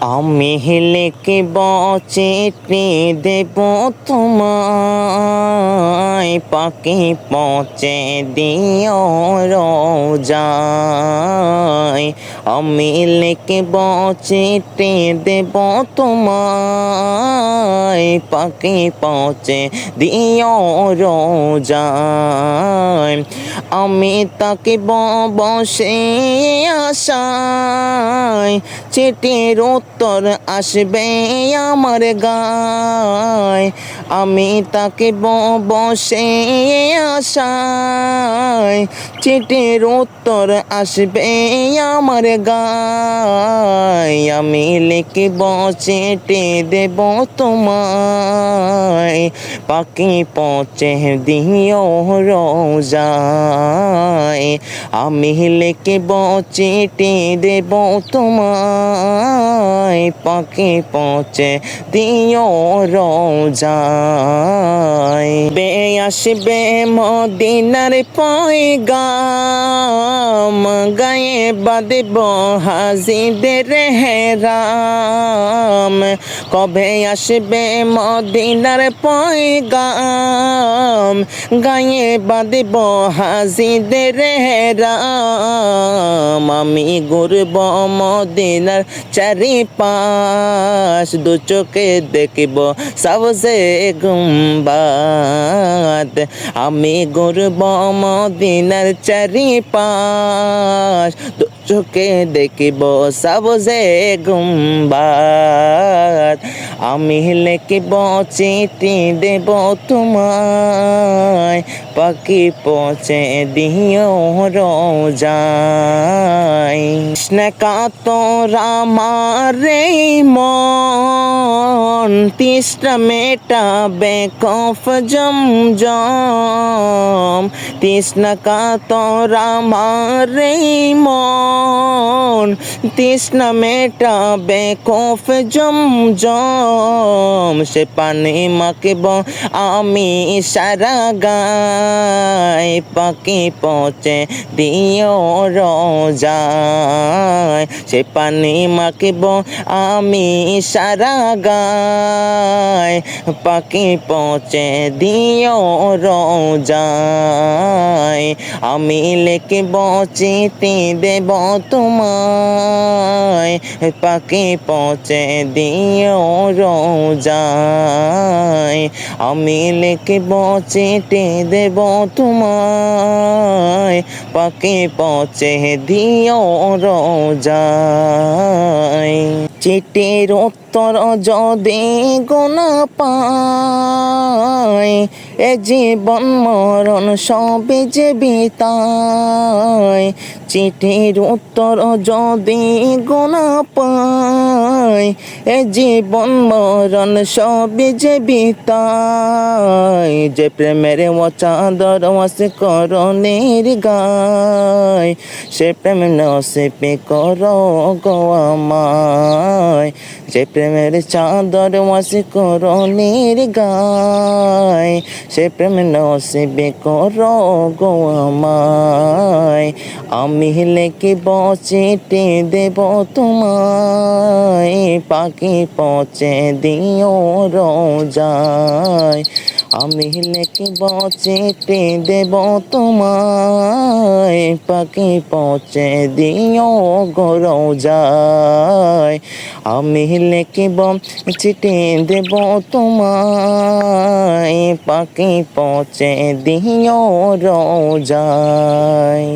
আমি হেলেকে বচেটে দেব তোমায়, পাখি পচে দিও রোজায়। আমি লেকে বচেটে দেব তোমায়, পাখি পচে দিও রোজায়। আমি তাকে বসে আশায়, চিঠির উত্তর আসবে আমার গায়। আমি তাকে বসে আশায়, চিঠির উত্তর আসবে আমার গায়। আমি লিখব চিঠি দেব তোমায় পাখি পচে দিও রোজায় আমি লেকে বচেটে দেব তোমায়। পাখি পচে দিও রোজায়। বে আসবে মদিনার পয়গাম গায়ে বাদব হাজিদের হেরাম। কবে আসবে মদিনার পয়গাম? গায়ে বাদব হাজিদের হেরাম। আমি ঘুরব মদিনার চারি পাশ দু চোখে দেখব সবসে গুম্বাদ। আমি ঘুরব মদিনার চারি দু চোখে দেখিব চাব যে গুম্বাদ আমি লেখিব, চিঠি দেব তোমায়। পাখি পচে দিও রোজায়। স্নেকা তোরা মারে মন তিসটা মেটাবে কফ জম জম। তৃষ্ণা কা তোরা মারে মন, তৃষ্ণা মেটাবে কফ জম জম। সে পানি মাখব আমি সারা গায়, পাখি পচে দিও রোজায় সে পানি মাখব, আমি সারা গায়। পাখি পচে দিও রোজায়, আমি লিখব, চিঠি দেব তোমায়। পাখি পচে দিও রোজায়, আমি লিখব, চিঠি দেব তোমায়। পাখি পচে দিও রোজায় যায়। চিঠির উত্তর যদি গোনা পায়, এ জীবন মরণ সবে যে বিতায়। চিঠির উত্তর যদি গোনা পায়, এ জীবন মরণ সবে যে বিতায়। যে প্রেমের ও চাঁদর ওয়াসে করণের গায় সে প্রেম নসে পে কর গো আমায় যে প্রেমের চাঁদর ওয়াসে করণের গায়, সে প্রেম নসিবে কর গো আমায়। আমি লেকে বচিতে দেব তোমায়, পাখি পচে দিও রোজায়। আমি লেকে বচিতে দেব তোমায়। পাখি পচে দিও গো রোজায়। আমি লেকে চিঠি দেব তোমায়। পাখি পচে দিও রোজায়।